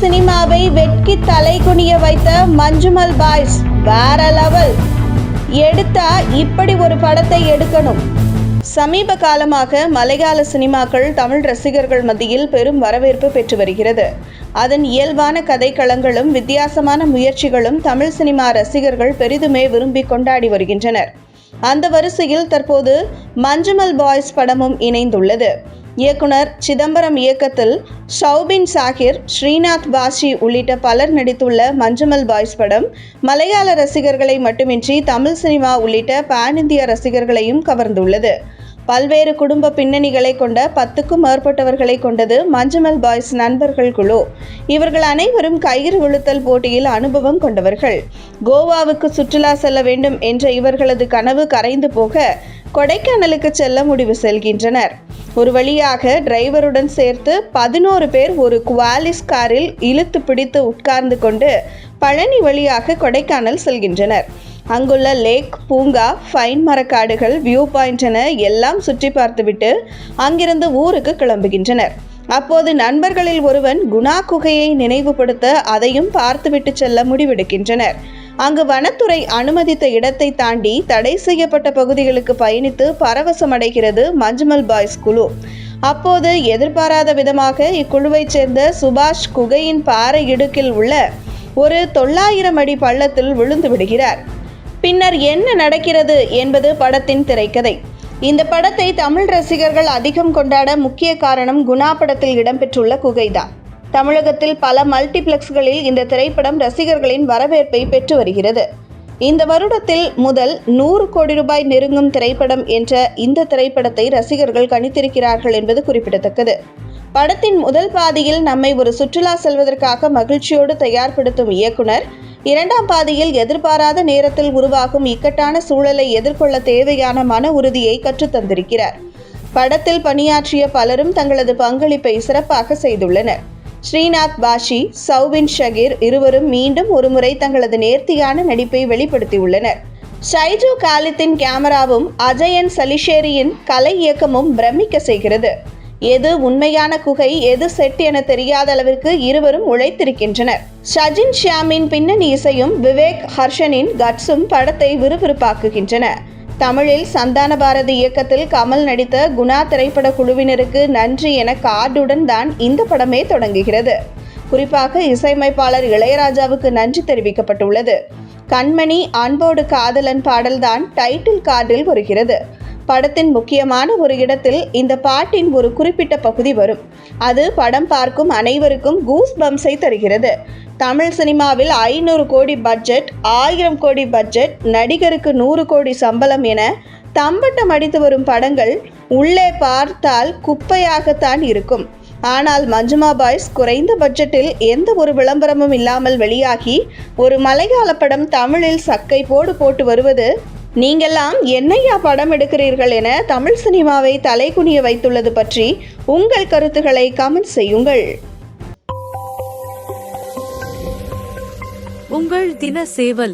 சினிமாவை வெட்கி தலை குனிய வைத்த மஞ்சுமல் பாய்ஸ் வேற லெவல். எடுத்தா இப்படி ஒரு படத்தை எடுக்கணும். சமீப காலமாக மலையாள சினிமாக்கள் தமிழ் ரசிகர்கள் மத்தியில் பெரும் வரவேற்பு பெற்று வருகிறது. அதன் இயல்பான கதைக்களங்களும் வித்தியாசமான முயற்சிகளும் தமிழ் சினிமா ரசிகர்கள் பெரிதுமே விரும்பி கொண்டாடி வருகின்றனர். அந்த வரிசையில் தற்போது மஞ்சுமல் பாய்ஸ் படமும் இணைந்துள்ளது. இயக்குனர் சிதம்பரம் இயக்கத்தில் ஷௌபின் சாகிர் ஸ்ரீநாத் பாஷி உள்ளிட்ட பலர் நடித்துள்ள மஞ்சுமல் பாய்ஸ் படம் மலையாள ரசிகர்களை மட்டுமின்றி தமிழ் சினிமா உள்ளிட்ட பான் இந்திய ரசிகர்களையும் கவர்ந்துள்ளது. பல்வேறு குடும்ப பின்னணிகளை கொண்ட பத்துக்கும் மேற்பட்டவர்களை கொண்டது மஞ்சுமல் பாய்ஸ் நண்பர்கள் குழு. இவர்கள் அனைவரும் கயிறு இழுத்தல் போட்டியில் அனுபவம் கொண்டவர்கள். கோவாவுக்கு சுற்றுலா செல்ல வேண்டும் என்ற இவர்களது கனவு கரைந்து போக கொடைக்கானலுக்கு செல்ல முடிவு செல்கின்றனர். ஒரு வழியாக டிரைவருடன் சேர்த்து பதினோரு பேர் ஒரு குவாலிஸ் காரில் இழுத்து பிடித்து உட்கார்ந்து கொண்டு பழனி வழியாக கொடைக்கானல் செல்கின்றனர். அங்குள்ள லேக் பூங்கா ஃபைன் மரக்காடுகள் வியூ பாயிண்ட் என எல்லாம் சுற்றி பார்த்துவிட்டு அங்கிருந்து ஊருக்கு கிளம்புகின்றனர். அப்போது நண்பர்களில் ஒருவன் குணா குகையை நினைவுபடுத்த அதையும் பார்த்துவிட்டு செல்ல முடிவெடுக்கின்றனர். அங்கு வனத்துறை அனுமதித்த இடத்தை தாண்டி தடை செய்யப்பட்ட பகுதிகளுக்கு பயணித்து பரவசமடைகிறது மஞ்சுமல் பாய்ஸ் குழு. அப்போது எதிர்பாராத விதமாக இக்குழுவைச் சேர்ந்த சுபாஷ் குகையின் பாறை இடுக்கில் உள்ள ஒரு தொள்ளாயிரம் அடி பள்ளத்தில் விழுந்து விடுகிறார். பின்னர் என்ன நடக்கிறது என்பது படத்தின் திரைக்கதை. இந்த படத்தை தமிழ் ரசிகர்கள் அதிகம் கொண்டாட முக்கிய காரணம் குணா படத்தில் இடம்பெற்றுள்ள குகைதான். தமிழகத்தில் பல மல்டிப்ளெக்ஸ்களில் இந்த திரைப்படம் ரசிகர்களின் வரவேற்பை பெற்று வருகிறது. இந்த வருடத்தில் முதல் நூறு கோடி ரூபாய் நெருங்கும் திரைப்படம் என்ற இந்த திரைப்படத்தை ரசிகர்கள் கணித்திருக்கிறார்கள் என்பது குறிப்பிடத்தக்கது. படத்தின் முதல் பாதியில் நம்மை ஒரு சுற்றுலா செல்வதற்காக மகிழ்ச்சியோடு தயார்படுத்தும் இயக்குனர் இரண்டாம் பாதியில் எதிர்பாராத நேரத்தில் உருவாகும் இக்கட்டான சூழலை எதிர்கொள்ள தேவையான மன உறுதியை கற்றுத்தந்திருக்கிறார் படத்தில் பணியாற்றிய பலரும் தங்களது பங்களிப்பை சிறப்பாக செய்துள்ளனர். ஸ்ரீநாத் பாஷி சௌபின் ஷகீர் இருவரும் மீண்டும் ஒருமுறை தங்களது நேர்த்தியான நடிப்பை வெளிப்படுத்தியுள்ளனர். ஷைஜு காலித்தின் கேமராவும் அஜயன் சலிஷேரியின் கலை இயக்கமும் பிரமிக்க செய்கிறது. எது உண்மையான குகை எது செட் என தெரியாத அளவிற்கு இருவரும் உழைத்திருக்கின்றனர். ஷஜின் ஷியாமின் பின்னணி இசையும் விவேக் ஹர்ஷனின் கட்ஸும் படத்தை விறுவிறுப்பாக்குகின்றன. தமிழில் சந்தான பாரதி இயக்கத்தில் கமல் நடித்த குணா திரைப்பட குழுவினருக்கு நன்றி என கார்டுடன் தான் இந்த படமே தொடங்குகிறது. குறிப்பாக இசையமைப்பாளர் இளையராஜாவுக்கு நன்றி தெரிவிக்கப்பட்டுள்ளது. கண்மணி அன்போடு காதலன் பாடல்தான் டைட்டில் கார்டில் வருகிறது. படத்தின் முக்கியமான ஒரு இடத்தில் இந்த பாட்டின் ஒரு குறிப்பிட்ட பகுதி வரும். அது படம் பார்க்கும் அனைவருக்கும் கூஸ் பம்ஸை தருகிறது. தமிழ் சினிமாவில் ஐநூறு கோடி பட்ஜெட் ஆயிரம் கோடி பட்ஜெட் நடிகருக்கு நூறு கோடி சம்பளம் என தம்பட்டம் அடித்து வரும் படங்கள் உள்ளே பார்த்தால் குப்பையாகத்தான் இருக்கும். ஆனால் மஞ்சுமா பாய்ஸ் குறைந்த பட்ஜெட்டில் எந்த ஒரு விளம்பரமும் இல்லாமல் வெளியாகி ஒரு மலையாள படம் தமிழில் சக்கை போடு போட்டு வருவது நீங்கெல்லாம் என்னையா படம் எடுக்கிறீர்கள் என தமிழ் சினிமாவை தலைகுனிய வைத்துள்ளது பற்றி உங்கள் கருத்துக்களை கமெண்ட் செய்யுங்கள். உங்கள் தின சேவல்